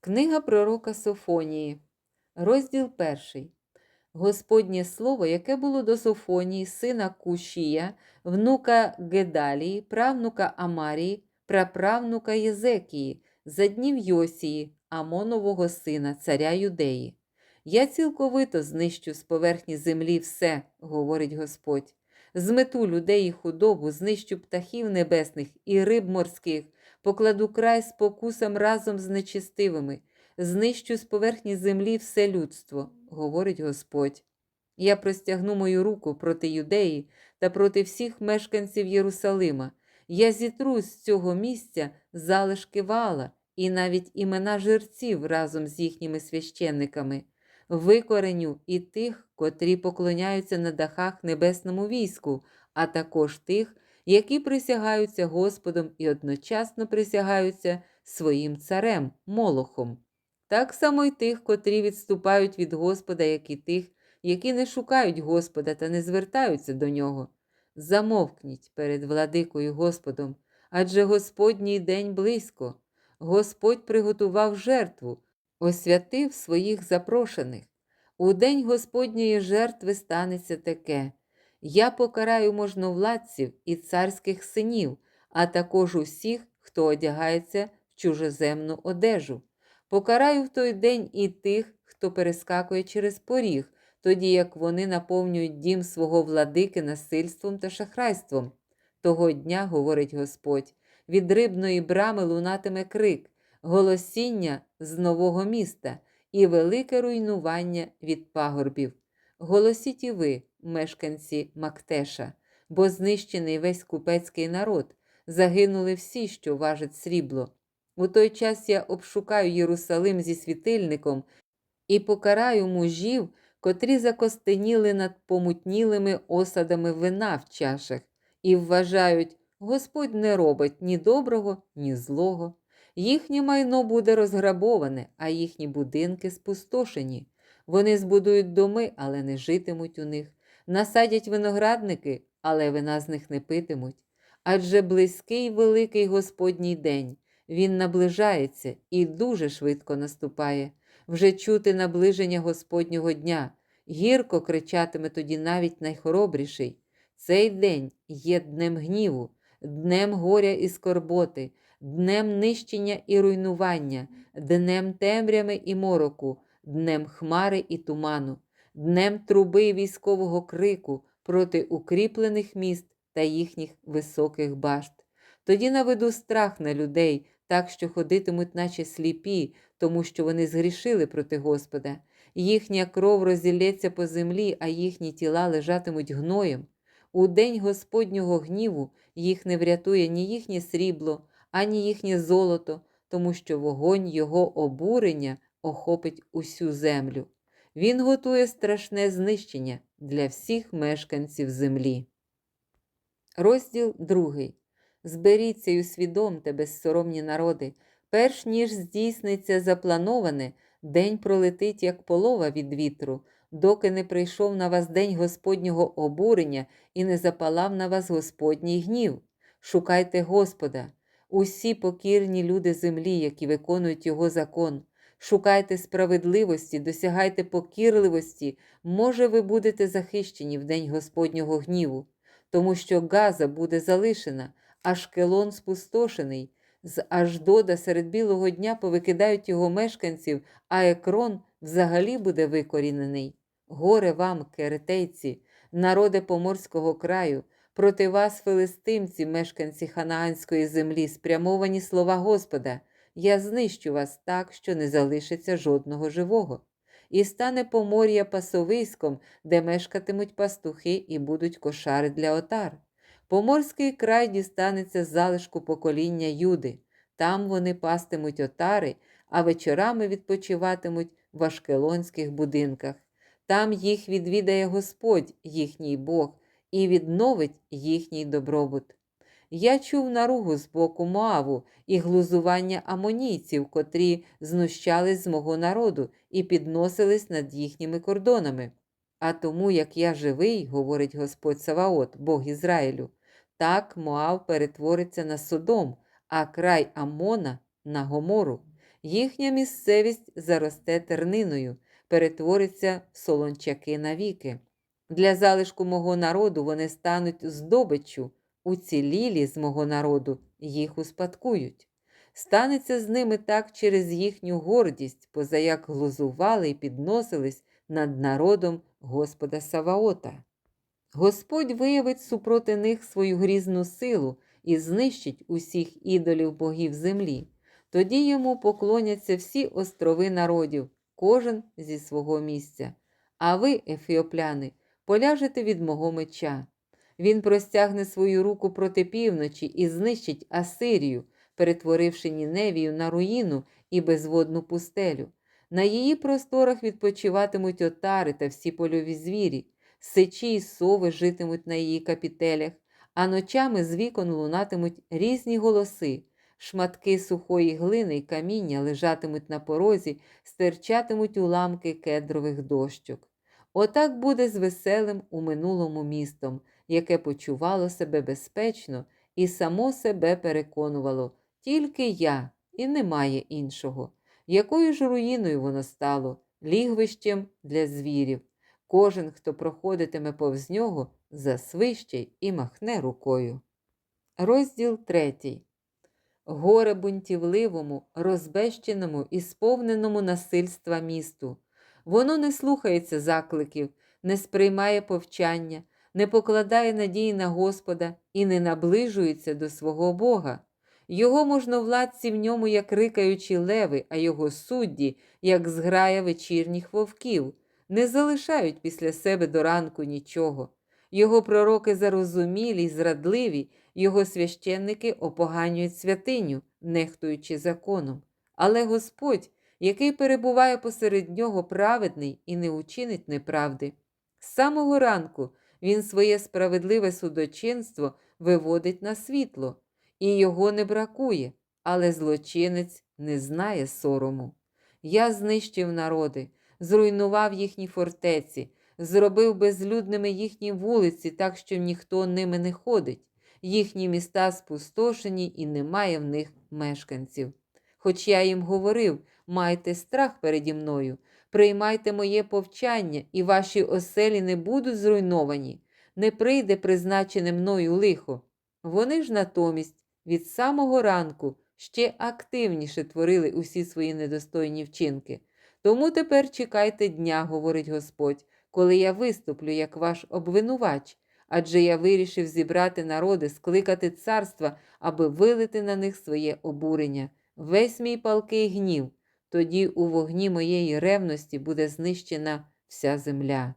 Книга пророка Софонії, розділ перший. Господнє слово, яке було до Софонії, сина Кушія, внука Гедалії, правнука Амарії, праправнука Єзекії, за днів Йосії, Амонового сина, царя Юдеї. Я цілковито знищу з поверхні землі все, говорить Господь. Змету людей і худобу, знищу птахів небесних і риб морських, покладу край спокусам разом з нечистивими, знищу з поверхні землі все людство, говорить Господь. Я простягну мою руку проти юдеї та проти всіх мешканців Єрусалима. Я зітру з цього місця залишки вала і навіть імена жерців разом з їхніми священниками, викореню і тих, котрі поклоняються на дахах небесному війську, а також тих, які присягаються Господом і одночасно присягаються своїм царем, Молохом. Так само й тих, котрі відступають від Господа, як і тих, які не шукають Господа та не звертаються до нього. Замовкніть перед владикою Господом, адже Господній день близько. Господь приготував жертву, освятив своїх запрошених. У день Господньої жертви станеться таке. Я покараю можновладців і царських синів, а також усіх, хто одягається в чужоземну одежу. Покараю в той день і тих, хто перескакує через поріг, тоді як вони наповнюють дім свого владики насильством та шахрайством. Того дня, говорить Господь, від рибної брами лунатиме крик, голосіння з нового міста і велике руйнування від пагорбів. Голосіть і ви, мешканці Мактеша, бо знищений весь купецький народ, загинули всі, що важать срібло. У той час я обшукаю Єрусалим зі світильником і покараю мужів, котрі закостеніли над помутнілими осадами вина в чашах, і вважають, Господь не робить ні доброго, ні злого. Їхнє майно буде розграбоване, а їхні будинки спустошені. Вони збудують доми, але не житимуть у них, насадять виноградники, але вина з них не питимуть. Адже близький великий Господній день, він наближається і дуже швидко наступає. Вже чути наближення Господнього дня. Гірко кричатиме тоді навіть найхоробріший. Цей день є днем гніву, днем горя і скорботи, днем нищення і руйнування, днем темрями і мороку, днем хмари і туману, днем труби військового крику проти укріплених міст та їхніх високих башт. Тоді наведу страх на людей, так що ходитимуть, наче сліпі, тому що вони згрішили проти Господа. Їхня кров розілється по землі, а їхні тіла лежатимуть гноєм. У день Господнього гніву їх не врятує ні їхнє срібло, ані їхнє золото, тому що вогонь його обурення охопить усю землю. Він готує страшне знищення для всіх мешканців землі. Розділ другий. Зберіться й усвідомте, безсоромні народи, перш ніж здійсниться заплановане, день пролетить, як полова від вітру, доки не прийшов на вас день Господнього обурення і не запалав на вас Господній гнів. Шукайте Господа, усі покірні люди землі, які виконують Його закон. Шукайте справедливості, досягайте покірливості, може, ви будете захищені в день Господнього гніву, тому що Газа буде залишена, а шкелон спустошений. З Аждода серед білого дня повикидають його мешканців, а екрон взагалі буде викорінений. Горе вам, керетейці, народи поморського краю, проти вас, филистимці, мешканці ханаанської землі, спрямовані слова Господа. Я знищу вас так, що не залишиться жодного живого. І стане помор'я пасовиськом, де мешкатимуть пастухи і будуть кошари для отар. Поморський край дістанеться залишку покоління Юди. Там вони пастимуть отари, а вечорами відпочиватимуть в ашкелонських будинках. Там їх відвідає Господь, їхній Бог, і відновить їхній добробут. Я чув наругу з боку Моаву і глузування амонійців, котрі знущались з мого народу і підносились над їхніми кордонами. А тому, як я живий, говорить Господь Саваот, Бог Ізраїлю, так Моав перетвориться на Содом, а край Амона на Гомору. їхня місцевість заросте терниною, перетвориться в солончаки навіки. Для залишку мого народу вони стануть здобиччю, уцілілі з мого народу їх успадкують. Станеться з ними так через їхню гордість, позаяк глузували і підносились над народом Господа Саваота. Господь виявить супроти них свою грізну силу і знищить усіх ідолів богів землі. Тоді йому поклоняться всі острови народів, кожен зі свого місця. А ви, ефіопляни, поляжете від мого меча. Він простягне свою руку проти півночі і знищить Асирію, перетворивши Ніневію на руїну і безводну пустелю. На її просторах відпочиватимуть отари та всі польові звірі, сичі й сови житимуть на її капітелях, а ночами з вікон лунатимуть різні голоси. Шматки сухої глини й каміння лежатимуть на порозі, стирчатимуть уламки кедрових дощок. Отак буде з веселим у минулому містом, яке почувало себе безпечно і само себе переконувало, тільки я і немає іншого. Якою ж руїною воно стало, лігвищем для звірів. Кожен, хто проходитиме повз нього, засвище і махне рукою. Розділ третій. Горе бунтівливому, розбещеному і сповненому насильства місту. Воно не слухається закликів, не сприймає повчання, не покладає надії на Господа і не наближується до свого Бога. Його можновладці в ньому, як рикаючі леви, а його судді, як зграя вечірніх вовків, не залишають після себе до ранку нічого. Його пророки зарозумілі й зрадливі, його священники опоганюють святиню, нехтуючи законом. Але Господь, який перебуває посеред нього праведний і не учинить неправди. З самого ранку він своє справедливе судочинство виводить на світло, і його не бракує, але злочинець не знає сорому. Я знищив народи, зруйнував їхні фортеці, зробив безлюдними їхні вулиці, так що ніхто ними не ходить. Їхні міста спустошені і немає в них мешканців. Хоч я їм говорив, майте страх переді мною, приймайте моє повчання, і ваші оселі не будуть зруйновані, не прийде призначене мною лихо. Вони ж натомість від самого ранку ще активніше творили усі свої недостойні вчинки. Тому тепер чекайте дня, говорить Господь, коли я виступлю як ваш обвинувач, адже я вирішив зібрати народи, скликати царства, аби вилити на них своє обурення, весь мій палкий гнів. Тоді у вогні моєї ревності буде знищена вся земля.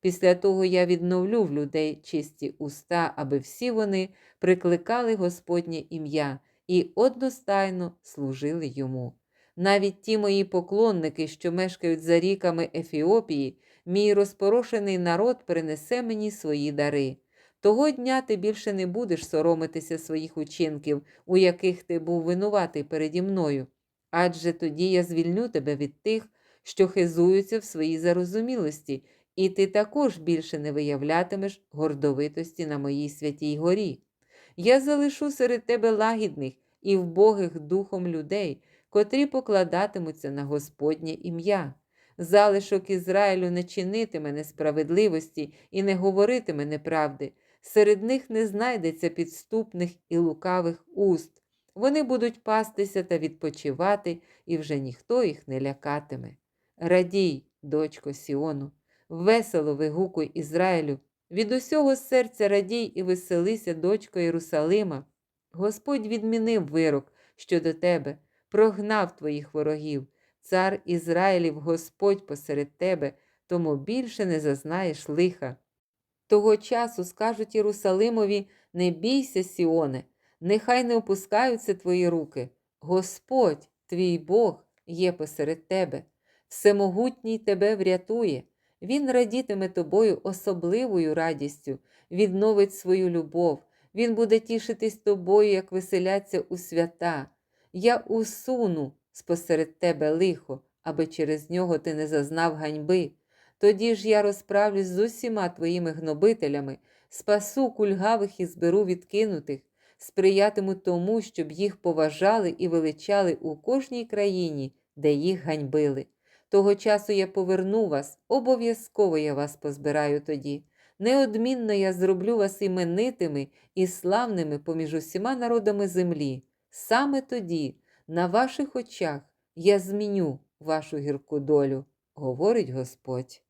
Після того я відновлю в людей чисті уста, аби всі вони прикликали Господнє ім'я і одностайно служили йому. Навіть ті мої поклонники, що мешкають за ріками Ефіопії, мій розпорошений народ принесе мені свої дари. Того дня ти більше не будеш соромитися своїх учинків, у яких ти був винуватий переді мною, адже тоді я звільню тебе від тих, що хизуються в своїй зарозумілості, і ти також більше не виявлятимеш гордовитості на моїй святій горі. Я залишу серед тебе лагідних і вбогих духом людей, котрі покладатимуться на Господнє ім'я. Залишок Ізраїлю не чинитиме несправедливості і не говоритиме неправди. Серед них не знайдеться підступних і лукавих уст. Вони будуть пастися та відпочивати, і вже ніхто їх не лякатиме. Радій, дочко Сіону, весело вигукуй Ізраїлю, від усього серця радій і веселися, дочко Єрусалима. Господь відмінив вирок щодо тебе, прогнав твоїх ворогів. Цар Ізраїлів Господь посеред тебе, тому більше не зазнаєш лиха. Того часу скажуть Єрусалимові: не бійся, Сіоне, нехай не опускаються твої руки. Господь, твій Бог, є посеред тебе, всемогутній тебе врятує. Він радітиме тобою особливою радістю, відновить свою любов, Він буде тішитись тобою, як веселяться у свята. Я усуну спосеред тебе лихо, аби через нього ти не зазнав ганьби. Тоді ж я розправлюсь з усіма твоїми гнобителями, спасу кульгавих і зберу відкинутих, сприятиму тому, щоб їх поважали і величали у кожній країні, де їх ганьбили. Того часу я поверну вас, обов'язково я вас позбираю тоді. Неодмінно я зроблю вас іменитими і славними поміж усіма народами землі. Саме тоді, на ваших очах, я зміню вашу гірку долю, говорить Господь.